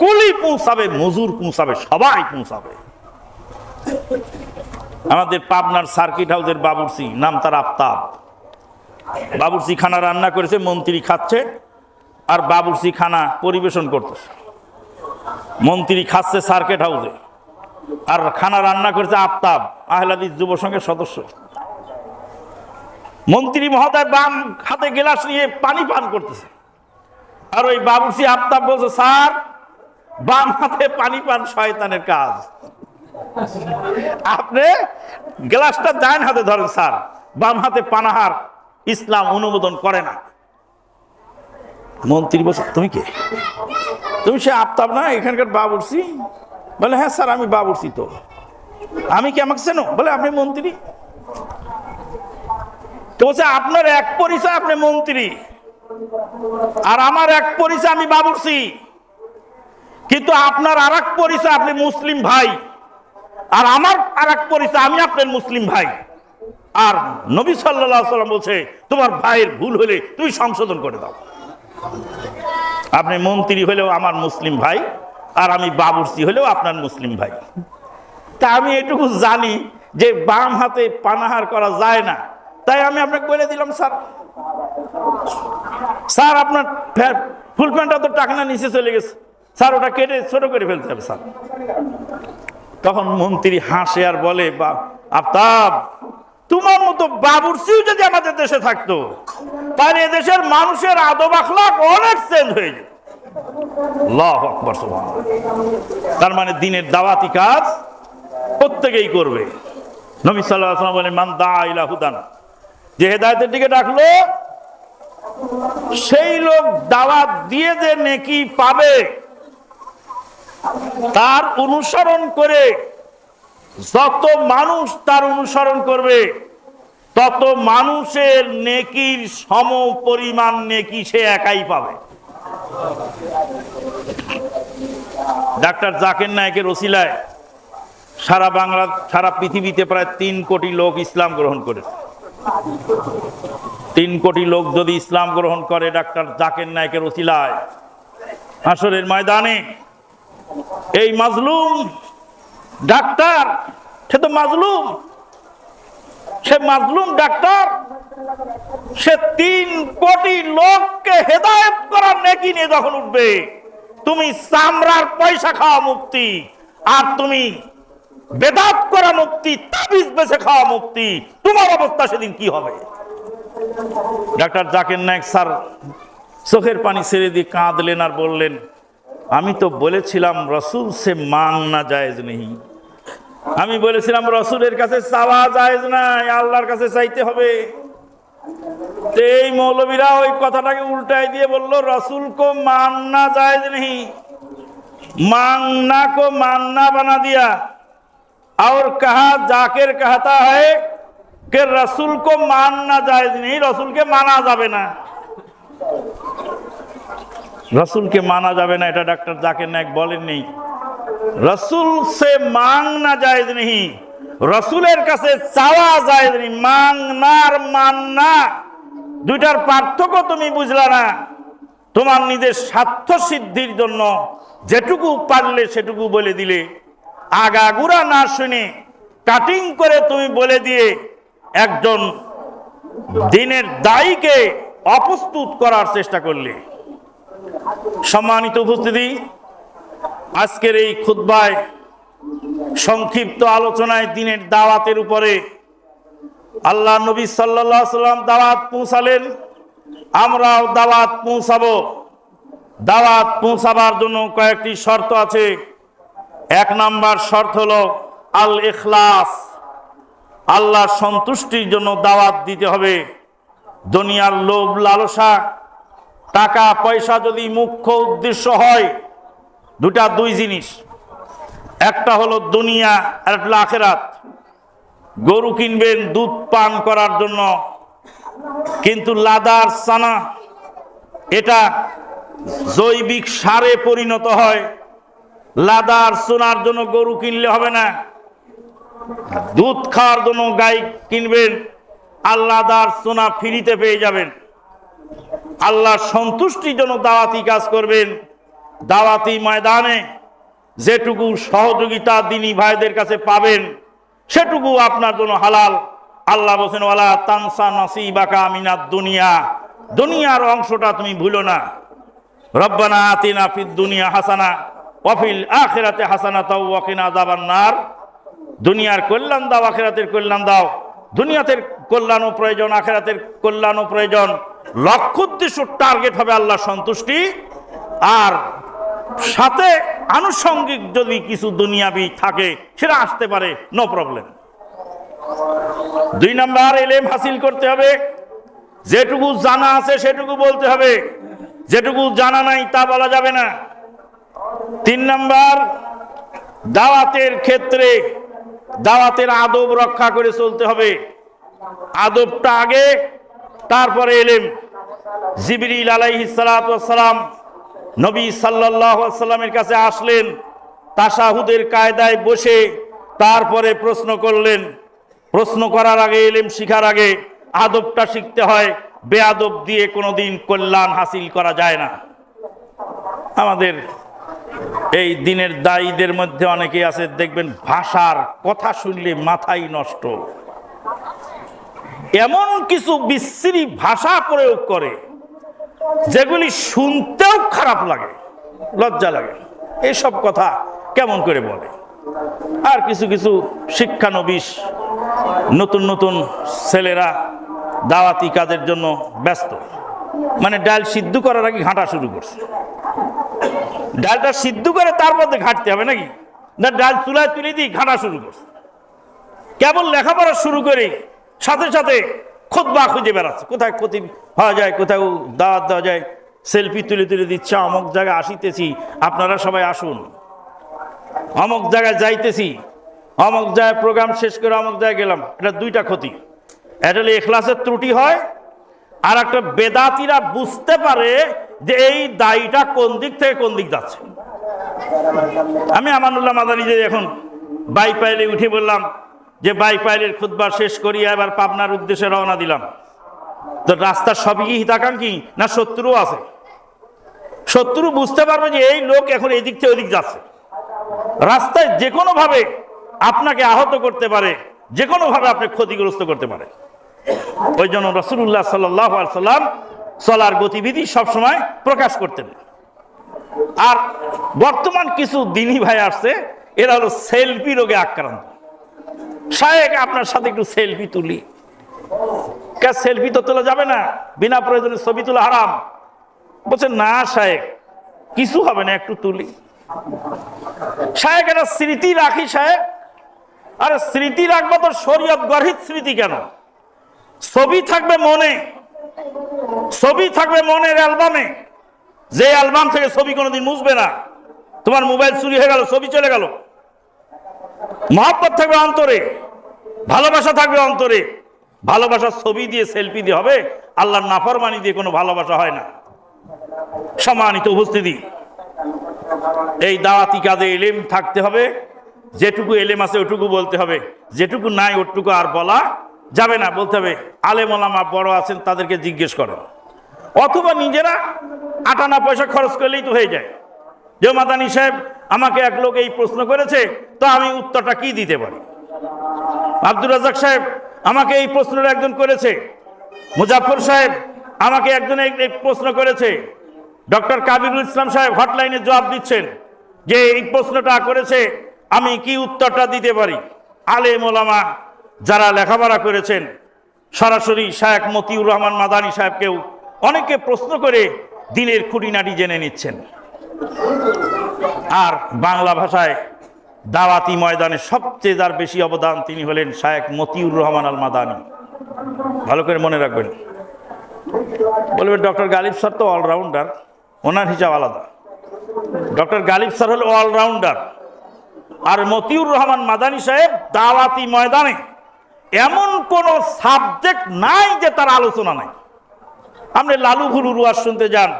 কুলি পৌঁছাবে, মজুর পৌঁছাবে, সবাই পৌঁছাবে। আমাদের পাবনার সার্কিট হাউসের বাবুরসি নাম তার আফতাব। বাবুরসি খানা রান্না করেছে, মন্ত্রী খাচ্ছে, আর বাবুরসি খানা পরিবেশন করতেছে। মন্ত্রী খাচ্ছে সার্কিট হাউসে আর খানা রান্না করেছে আফতাব, আহলাদিস যুব সংঘের সদস্য। মন্ত্রী মহোদয় বাম হাতে গ্লাস নিয়ে পানি পান করতেছে। আর ওই বাবুসি আফতাব বলছে, স্যার বাম হাতে পানি পান শয়তানের কাজ। আপনি গ্লাসটা ডাইন হাতে ধরেন, স্যার। বাম হাতে পানাহার ইসলাম অনুমোদন করে না। মন্ত্রী বলছে, তুমি কে? তুমি সে আফতাব না, এখানকার বাবুরসি বলে হ্যাঁ স্যার, আমি বাবুরসি তো। আমি কি আমাকে চেনো? বলে, আপনি মন্ত্রী? তো বলছে, আপনার এক পরিচয়, আপনি মন্ত্রী। আর আমার এক পরিচয়, আমি বাবুরসি কিন্তু আপনার আর এক পরিচয়, আপনি মুসলিম ভাই। আর আমার আর এক পরিচয়, আমি আপনার মুসলিম ভাই। আর নবী সাল্লাহ সাল্লাম বলছে, তোমার ভাইয়ের ভুল হলে তুমি সংশোধন করে দাও। আপনি মন্ত্রী হলেও আমার মুসলিম ভাই, আর আমি বাবুরসি হলেও আপনার মুসলিম ভাই। তা আমি এটুকু জানি যে বাম হাতে পানাহার করা যায় না। তাই আমি আপনাকে বলে দিলাম, স্যার। স্যার, আপনার ফুল প্যান্টটা তো টাকনা নিচে চলে গেছে। স্যার, ওটা কেটে ছোট করে ফেলতে হবে, স্যার। তখন মন্ত্রী হাসে আর বলে, বা, আফতাব, তোমার মতো বাবুরসিও যদি আমাদের দেশে থাকতো, তাহলে দেশের মানুষের আদব আখলাক অনেক চেঞ্জ হয়ে যেত। তার মানে দিনের দাওয়াতি কাজ প্রত্যেকেই করবে। নবী সাল্লাল্লাহু বলে মান দা হুদান। যে হেদায়েতের দিকে ডাকলো, সেই লোক দাওয়াত দিয়ে যে নেকি পাবে তার অনুসরণ করে যত মানুষ তার অনুসরণ করবে, তত মানুষের নেকির সম পরিমাণ নেকি সে একাই পাবে। ডাক্তার জাকের নায়কের ওসিলায় সারা বাংলা, সারা পৃথিবীতে প্রায় তিন কোটি লোক ইসলাম গ্রহণ করেছে। তিন কোটি লোক যদি ইসলাম গ্রহণ করে ডাক্তার জাকের নায়কের ওসিলায় আসরের ময়দানে এই মাজলুম ডাক্তার, সে তো মাজলুম। সে মাজলুম ডাক্তার, সে তিন কোটি লোককে হেদায়েত করার নেকি নিয়ে যখন উঠবে, তুমি চামড়ার পয়সা খাওয়া মুক্তি, আর তুমি বেদাত করা মুক্তি, তাবিজ বেছে খাওয়া মুক্তি, তোমার অবস্থা সেদিন কি হবে? ডাক্তার জাকির নায়ক স্যার, চোখের পানি ছেড়ে দিয়ে কাঁদলেন আর বললেন আমি তো বলেছিলাম রসুল সে মাংনা জায়েজ নেই আমি বলেছিলাম রসুলের কাছে চাওয়া জায়েজ নাই আল্লাহর কাছে চাইতে হবে তো এই মৌলবীরা ওই কথাটাকে উল্টাই দিয়ে বলল রসুল কো মাননা জায়েজ নেই मांगना को मानना बना दिया और कहा जाकिर कहता है कि रसूल को मानना जायज नहीं रसूल के माना যাবে না রসুলকে মানা যাবে না, এটা ডাক্তার জাকির নায়ক বলেননি। রসুল সে মাংনা জায়েজ নেই রসুলের কাছে চাওয়া জায়েজ নেই মাংনার মাননা দুইটার পার্থক্য তুমি বুঝলা না। তোমার নিজের স্বার্থ সিদ্ধির জন্য যেটুকু পারলে সেটুকু বলে দিলে। আগাগুড়া না শুনে কাটিং করে তুমি বলে দিয়ে একজন দিনের দায়ীকে অপ্রস্তুত করার চেষ্টা করলে। সম্মানিত উপস্থিতি, আজকের এই খুদ্বায় সংক্ষিপ্ত আলোচনায় দিনের দাওয়াতের উপরে আল্লাহ নবী সাল্লাহ সাল্লাম দাওয়াত পৌঁছালেন। আমরাও দাওয়াত পৌঁছাবো। দাওয়াত পৌঁছাবার জন্য কয়েকটি শর্ত আছে। এক নাম্বার শর্ত হল আল এখলাস আল্লাহ সন্তুষ্টির জন্য দাওয়াত দিতে হবে। দুনিয়ার লোভ লালসা টাকা, পয়সা যদি মুখ্য উদ্দেশ্য হয় দুটা দুই জিনিস। একটা হলো দুনিয়া, আর একটা আখেরাত। গরু কিনবেন, দুধ পান করার জন্য। কিন্তু লাদার সানা, এটা জৈবিক সারে পরিণত হয়। লাদার সোনার জন্য গরু কিনলে হবে না। দুধ খাওয়ার জন্য গাই কিনবেন, আর লাদার সোনা ফ্রিতে পেয়ে যাবেন। আল্লাহ সন্তুষ্টির জন্য দাওয়াতি কাজ করবেন। দাওয়াতি ময়দানে যেটুকু সহযোগিতা দিনী ভাইদের কাছে পাবেন, সেটুকু আপনার জন্য হালাল। আল্লাহ ওয়ালা তানসা নাসিবাকা মিনাদ দুনিয়া। দুনিয়ার অংশটা তুমি ভুলো না। রব্বানা আতিনা ফিদ দুনিয়া হাসানা ওয়াফিল আখিরাতে হাসানা তাও ওয়াকিনা আযাবান নার। দুনিয়ার কল্যাণ দাও, আখেরাতের কল্যাণ দাও। দুনিয়াতের কল্যাণও প্রয়োজন, আখেরাতের কল্যাণও প্রয়োজন। লক্ষ্য উদ্দেশ্য টার্গেট হবে আল্লাহ সন্তুষ্টি। আর সাথে আনুষঙ্গিক যদি কিছু দুনিয়াবি থাকে, সেটা আসতে পারে নো প্রবলেম দুই নাম্বার, এলেম হাসিল করতে হবে। যেটুকু জানা আছে, সেটুকু বলতে হবে। যেটুকু জানা নাই, তা বলা যাবে না। তিন নাম্বার, দাওয়াতের ক্ষেত্রে দাওয়াতের আদব রক্ষা করে চলতে হবে। আদবটা আগে তারপরে এলেম জিবরিল আলাইহিস সালাম নবী সাল্লামের কাছে আসলেন তাসাহুদের কায়দায় বসে তারপরে প্রশ্ন করলেন। প্রশ্ন করার আগে, এলেম শিখার আগে আদবটা শিখতে হয়, বেআদব দিয়ে কোনোদিন কল্যাণ হাসিল করা যায় না। আমাদের এই দিনের দায়ীদের মধ্যে অনেকে আছে, দেখবেন ভাষার কথা শুনলে মাথাই নষ্ট। এমন কিছু বিশ্রী ভাষা প্রয়োগ করে, যেগুলি শুনতেও খারাপ লাগে, লজ্জা লাগে। এইসব কথা কেমন করে বলে? আর কিছু কিছু শিক্ষানবিশ, নতুন নতুন ছেলেরা দাওয়াতি কাজের জন্য ব্যস্ত। মানে ডাল সিদ্ধ করার আগে ঘাঁটা শুরু করছে। ডালটা সিদ্ধ করে তার মধ্যে ঘাটতে হবে নাকি? না ডাল চুলায় তুলে দিয়ে ঘাঁটা শুরু করছে। কেবল লেখাপড়া শুরু করে সাথে সাথে খোদবা খুঁজে বেড়াচ্ছে। কোথায় ক্ষতি হওয়া যায় কোথাও দাওয়াত দেওয়া যায়। সেলফি তুলে তুলে দিচ্ছে, অমক জায়গায় আসিতেছি, আপনারা সবাই আসুন। অমক জায়গায় যাইতেছি, অমক জায়গায় প্রোগ্রাম শেষ করে অমক জায়গায় গেলাম। এটা দুইটা ক্ষতি। এটা হলে এখলাসের ত্রুটি হয়, আর একটা বেদাতিরা বুঝতে পারে যে এই দায়ীটা কোন দিক থেকে কোন দিক যাচ্ছে। আমি আমানুল্লাহ মাদানি যে এখন বাইক পাইলে উঠে বললাম যে বাইপাইলের খুদবা শেষ করি এবার পাবনার উদ্দেশ্যে রওনা দিলাম। তো রাস্তার সবই কি হিতাকাঙ্ক্ষী না শত্রু আছে? শত্রু বুঝতে পারবে যে এই লোক এখন এদিক থেকে ওদিক যাচ্ছে। রাস্তায় যে কোনোভাবে আপনাকে আহত করতে পারে যে কোনোভাবে আপনি ক্ষতিগ্রস্ত করতে পারে। ওই জন্য রসুল্লাহ সাল্লাহ সাল্লাম চলার গতিবিধি সবসময় প্রকাশ করতেন। আর বর্তমান কিছু দিনী ভাই আসছে, এরা হলো সেলফি রোগে আক্রান্ত। শায়েক, আপনার সাথে একটু সেলফি তুলি। কে সেলফি তো তোলা যাবে না, বিনা প্রয়োজনে ছবি তোলা হারাম। বলছে, না শায়েক, কিছু হবে না, একটু তুলি। শায়েক, একটা স্মৃতি রাখি সাহেব আরে স্মৃতি রাখব তো শরীয়ত গর্হিত স্মৃতি কেন? ছবি থাকবে মনে, ছবি থাকবে মনের অ্যালবামে। যে অ্যালবাম থেকে ছবি কোনোদিন মুছবে না, তোমার মোবাইল চুরি হয়ে গেল, ছবি চলে গেল। মহাব্বত থাকবে অন্তরে, ভালোবাসা থাকবে অন্তরে। ভালোবাসার ছবি দিয়ে সেলফি দিয়ে হবে, আল্লাহর নাফরমানি দিয়ে কোনো ভালোবাসা হয় না। সম্মানিত উপস্থিতি, এই দাওয়াতি কাজে এলেম থাকতে হবে, যেটুকু এলেম আছে ওটুকু বলতে হবে। যেটুকু নাই ওটুকু আর বলা যাবে না, বলতে হবে, আলেম ওলামা বড় আছেন, তাদেরকে জিজ্ঞেস করো। অথবা নিজেরা আটানা পয়সা খরচ করলেই তো হয়ে যায়। যে মাদানি সাহেব আমাকে এক লোক এই প্রশ্ন করেছে, তো আমি উত্তরটা কি দিতে পারি? আব্দুর রাজাক সাহেব আমাকে এই প্রশ্নটা একজন করেছে। মুজাফর সাহেব আমাকে একজন এই প্রশ্ন করেছে। ডক্টর কাবিরুল ইসলাম সাহেব হটলাইনে জবাব দিচ্ছেন যে এই প্রশ্নটা করেছে, আমি কি উত্তরটা দিতে পারি? আলেম ওলামা যারা লেখাপড়া করেছেন, সরাসরি শায়েক মতিউর রহমান মাদানী সাহেবকেও অনেকে প্রশ্ন করে দিনের খুঁটিনাটি জেনে নিচ্ছেন। আর বাংলা ভাষায় দাওয়াতি ময়দানে সবচেয়ে যার বেশি অবদান তিনি হলেন শায়েক মতিউর রহমান আল মাদানী ভালো করে মনে রাখবেন। বলবেন, ডক্টর গালিব স্যার তো অলরাউন্ডার, ওনার হিসাব আলাদা। ডক্টর গালিব স্যার হল অলরাউন্ডার। আর মতিউর রহমান মাদানী সাহেব দাওয়াতি ময়দানে এমন কোন সাবজেক্ট নাই যে তার আলোচনা নাই। আপনি লালু ভুলুর রুয়ার শুনতে যান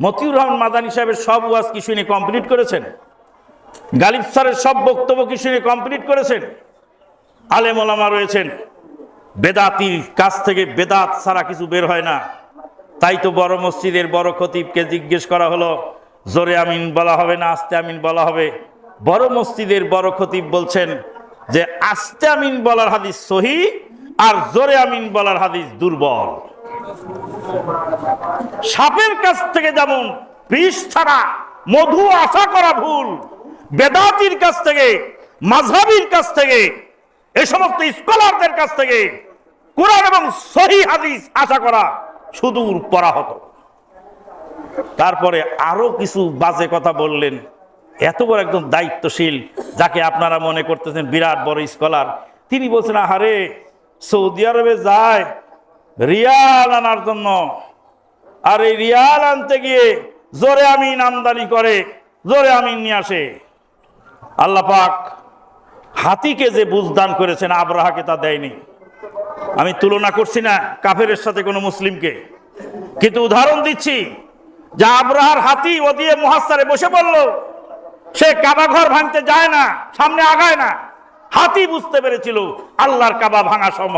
মতিউর রহমান মাদানী সাহেবের সব ওয়াজ কি শুনে কমপ্লিট করেছেন? গালিব স্যারের সব বক্তব্য কি শুনে কমপ্লিট করেছেন? আলেম ওলামা রয়েছেন। বেদাতির কাছ থেকে বেদাত ছাড়া কিছু বের হয় না। তাই তো বড় মসজিদের বড় খতিবকে জিজ্ঞেস করা হলো, জোরে আমিন বলা হবে না, আস্তে আমিন বলা হবে? বড় মসজিদের বড় খতিব বলছেন যে, আস্তে আমিন বলার হাদিস সহি আর জোরে আমিন বলার হাদিস দুর্বল। সাপের কাছ থেকে যেমন বিষ ছাড়া মধু আশা করা ভুল, বেদাতির কাছ থেকে, মাঝহাবির কাছ থেকে, এ সমস্ত স্কলারদের কাছ থেকে কোরআন এবং সহি হাদিস আশা করা সুদূর পরা হতো তারপরে আরও কিছু বাজে কথা বললেন। এত বড় একদম দায়িত্বশীল যাকে আপনারা মনে করতেছেন বিরাট বড় স্কলার। তিনি বলছেন, আহারে, সৌদি আরবে যায় রিয়াল আনার জন্য। আর এই রিয়াল আনতে গিয়ে জোরে আমিন আমদানি করে, জোরে আমিন নিয়ে আসে। আল্লাহ পাক হাতিকে যে বুঝদান করেছেন, আবরাহাকে তা দেয়নি। আমি তুলনা করছি না কাফেরের সাথে কোনো মুসলিমকে। কিন্তু উদাহরণ দিচ্ছি, যে আবরাহার হাতি ও দিয়ে মহাস্তারে বসে পড়ল, সে কাবা ঘর ভাঙতে যায় না, সামনে আগায় না। হাতি বুঝতে পেরেছিল, আল্লাহর কাবা ভাঙা সম্ভব।